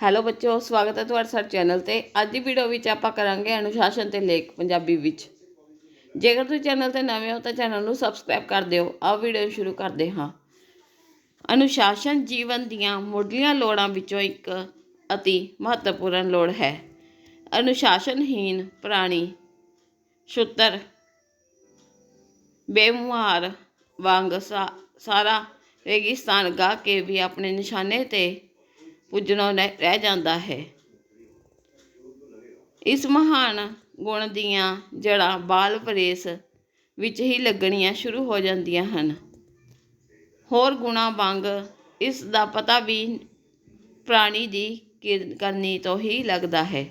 Hello ਬੱਚਿਓ ਸਵਾਗਤ ਹੈ ਤੁਹਾਡਾ ਸਾਡੇ ਚੈਨਲ ਤੇ। ਅੱਜ ਦੀ ਵੀਡੀਓ ਵਿੱਚ ਆਪਾਂ ਕਰਾਂਗੇ ਅਨੁਸ਼ਾਸਨ ਤੇ ਲੇਖ ਪੰਜਾਬੀ ਵਿੱਚ। ਜੇਕਰ ਤੁਸੀਂ ਚੈਨਲ ਤੇ ਨਵੇਂ ਹੋ ਤਾਂ ਚੈਨਲ ਨੂੰ ਸਬਸਕ੍ਰਾਈਬ ਕਰ ਦਿਓ। ਆਓ ਵੀਡੀਓ ਸ਼ੁਰੂ ਕਰਦੇ ਹਾਂ। ਅਨੁਸ਼ਾਸਨ ਜੀਵਨ ਦੀਆਂ ਮੁੱਢਲੀਆਂ ਲੋੜਾਂ ਵਿੱਚੋਂ ਇੱਕ ਅਤੀ ਮਹੱਤਵਪੂਰਨ ਲੋੜ ਹੈ। ਅਨੁਸ਼ਾਸਨਹੀਨ ਪ੍ਰਾਣੀ ਛੁੱਤਰ ਬੇਮੁਹਾਰ ਵਾਂਗ ਸਾ- ਸਾਰਾ ਰੇਗਿਸਤਾਨ ਗਾ ਕੇ ਵੀ ਆਪਣੇ ਨਿਸ਼ਾਨੇ ਤੇ ਪੁੱਜਣੋਂ ਰਹਿ ਰਹਿ ਜਾਂਦਾ ਹੈ। ਇਸ ਮਹਾਨ ਗੁਣ ਦੀਆਂ ਜੜ੍ਹਾਂ ਬਾਲ ਪ੍ਰੇਸ ਵਿੱਚ ਹੀ ਲੱਗਣੀਆਂ ਸ਼ੁਰੂ ਹੋ ਜਾਂਦੀਆਂ ਹਨ। ਹੋਰ ਗੁਣਾ ਵਾਂਗ ਇਸ ਦਾ ਪਤਾ ਵੀ ਪ੍ਰਾਣੀ ਦੀ ਕਿਰ- ਕਰਨੀ ਤੋਂ ਹੀ ਲੱਗਦਾ ਹੈ।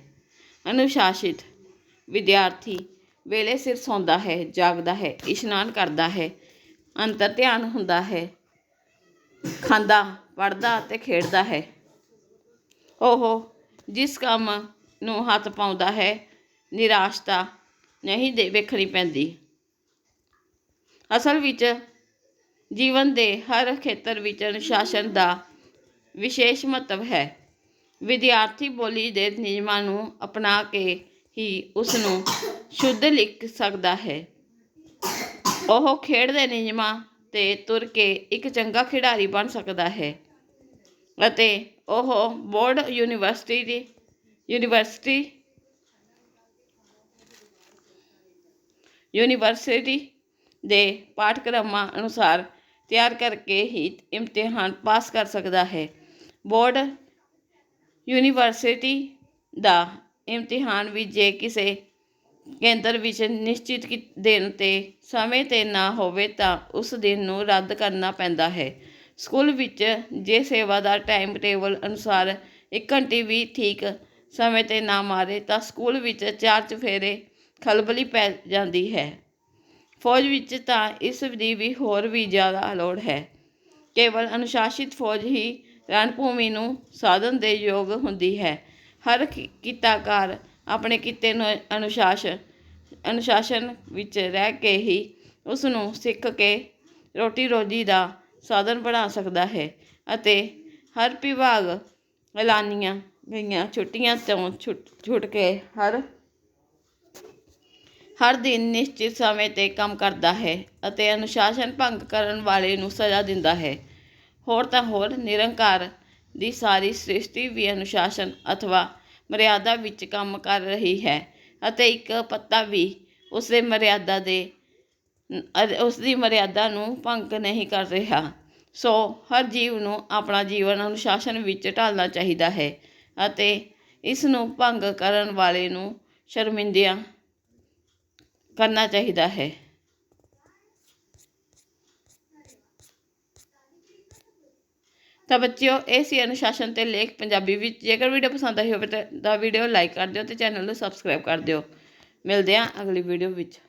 ਅਨੁਸ਼ਾਸਿਤ ਵਿਦਿਆਰਥੀ ਵੇਲੇ ਸਿਰ ਸੌਂਦਾ ਹੈ, ਜਾਗਦਾ ਹੈ, ਇਸ਼ਨਾਨ ਕਰਦਾ ਹੈ, ਅੰਤਰ ਧਿਆਨ ਹੁੰਦਾ ਹੈ, ਖਾਂਦਾ ਪੜ੍ਹਦਾ ਅਤੇ ਖੇਡਦਾ ਹੈ। ਉਹ ਜਿਸ ਕੰਮ ਨੂੰ ਹੱਥ ਪਾਉਂਦਾ ਹੈ, ਨਿਰਾਸ਼ਤਾ ਨਹੀਂ ਦੇ ਵੇਖਣੀ ਪੈਂਦੀ। ਅਸਲ ਵਿੱਚ ਜੀਵਨ ਦੇ ਹਰ ਖੇਤਰ ਵਿੱਚ ਅਨੁਸ਼ਾਸਨ ਦਾ ਵਿਸ਼ੇਸ਼ ਮਹੱਤਵ ਹੈ। ਵਿਦਿਆਰਥੀ ਬੋਲੀ ਦੇ ਨਿਯਮਾਂ ਨੂੰ ਅਪਣਾ ਕੇ ਹੀ ਉਸ ਨੂੰ ਸ਼ੁੱਧ ਲਿਖ ਸਕਦਾ ਹੈ। ਉਹ ਖੇਡ ਦੇ ਨਿਯਮਾਂ ਤੇ ਤੁਰ ਕੇ ਇੱਕ ਚੰਗਾ ਖਿਡਾਰੀ ਬਣ ਸਕਦਾ ਹੈ। ਅਤੇ ਉਹ ਬੋਰਡ ਯੂਨੀਵਰਸਿਟੀ ਦੀ, ਯੂਨੀਵਰਸਿਟੀ ਯੂਨੀਵਰਸਿਟੀ ਦੇ ਪਾਠਕ੍ਰਮਾਂ ਅਨੁਸਾਰ ਤਿਆਰ ਕਰਕੇ ਹੀ ਇਮਤਿਹਾਨ ਪਾਸ ਕਰ ਸਕਦਾ ਹੈ। ਬੋਰਡ ਯੂਨੀਵਰਸਿਟੀ ਦਾ ਇਮਤਿਹਾਨ ਵੀ ਜੇ ਕਿਸੇ ਕੇਂਦਰ ਵਿੱਚ ਨਿਸ਼ਚਿਤ ਕੀ- ਦਿਨ ਤੇ ਸਮੇਂ ਤੇ ਨਾ ਹੋਵੇ ਤਾਂ ਉਸ ਦਿਨ ਨੂੰ ਰੱਦ ਕਰਨਾ ਪੈਂਦਾ ਹੈ। ਸਕੂਲ ਵਿੱਚ ਜੇ ਸੇਵਾਦਾਰ ਟਾਈਮ ਟੇਬਲ ਅਨੁਸਾਰ ਇੱਕ ਘੰਟੀ ਵੀ ਠੀਕ ਸਮੇਂ ਤੇ ਨਾ ਮਾਰੇ ਤਾਂ ਸਕੂਲ ਵਿੱਚ ਚਾਰ ਚੁਫੇਰੇ ਖਲਬਲੀ ਪੈ ਜਾਂਦੀ ਹੈ। ਫੌਜ ਵਿੱਚ ਤਾਂ ਇਸ ਦੀ ਵੀ ਹੋਰ ਵੀ ਜ਼ਿਆਦਾ ਲੋੜ ਹੈ। ਕੇਵਲ ਅਨੁਸ਼ਾਸਿਤ ਫੌਜ ਹੀ ਰਣਭੂਮੀ ਨੂੰ ਸਾਧਨ ਦੇ ਯੋਗ ਹੁੰਦੀ ਹੈ। ਹਰ ਕਿ- ਕਿੱਤਾਕਾਰ ਆਪਣੇ ਕਿੱਤੇ ਨੂੰ ਅਨੁਸ਼ਾਸ, ਅਨੁਸ਼ਾਸਨ ਵਿੱਚ ਰਹਿ ਕੇ ਹੀ ਉਸ ਨੂੰ ਸਿੱਖ ਕੇ ਰੋਟੀ ਰੋਜੀ ਦਾ ਸਾਧਨ ਬਣਾ ਸਕਦਾ ਹੈ ਅਤੇ ਹਰ ਵਿਭਾਗ ਐਲਾਨੀਆਂ ਗਈਆਂ ਛੁੱਟੀਆਂ ਤੋਂ ਛੁੱਟ ਛੁੱਟ ਕੇ ਹਰ ਹਰ ਦਿਨ ਨਿਸ਼ਚਿਤ ਸਮੇਂ ਤੇ ਕੰਮ ਕਰਦਾ ਹੈ ਅਤੇ ਅਨੁਸ਼ਾਸਨ ਭੰਗ ਕਰਨ ਵਾਲੇ ਨੂੰ ਸਜ਼ਾ ਦਿੰਦਾ ਹੈ। ਹੋਰ ਤਾਂ ਹੋਰ, ਨਿਰੰਕਾਰ ਦੀ ਸਾਰੀ ਸ੍ਰਿਸ਼ਟੀ ਵੀ ਅਨੁਸ਼ਾਸਨ ਅਥਵਾ ਮਰਿਆਦਾ ਵਿੱਚ ਕੰਮ ਕਰ ਰਹੀ ਹੈ ਅਤੇ ਇੱਕ ਪੱਤਾ ਵੀ ਉਸ ਮਰਿਆਦਾ ਦੇ ਉਸ ਦੀ ਮਰਿਆਦਾ ਨੂੰ ਭੰਗ ਨਹੀਂ ਕਰ ਰਿਹਾ। ਸੋ ਹਰ ਜੀਵ ਨੂੰ ਆਪਣਾ ਜੀਵਨ ਅਨੁਸ਼ਾਸਨ ਵਿੱਚ ਢਾਲਣਾ ਚਾਹੀਦਾ ਹੈ ਅਤੇ ਇਸ ਨੂੰ ਭੰਗ ਕਰਨ ਵਾਲੇ ਨੂੰ ਸ਼ਰਮਿੰਦਿਆਂ ਕਰਨਾ ਚਾਹੀਦਾ ਹੈ। ਤਾਂ ਬੱਚਿਓ, ਇਹ ਸੀ ਅਨੁਸ਼ਾਸਨ ਤੇ ਲੇਖ ਪੰਜਾਬੀ ਵਿੱਚ। ਜੇਕਰ ਵੀਡੀਓ ਪਸੰਦ ਆਈ ਹੋਵੇ ਤਾਂ ਦਾ ਵੀਡੀਓ ਲਾਈਕ ਕਰ ਦਿਓ ਤੇ ਚੈਨਲ ਨੂੰ ਸਬਸਕ੍ਰਾਈਬ ਕਰ ਦਿਓ। ਮਿਲਦੇ ਹਾਂ ਅਗਲੀ ਵੀਡੀਓ ਵਿੱਚ।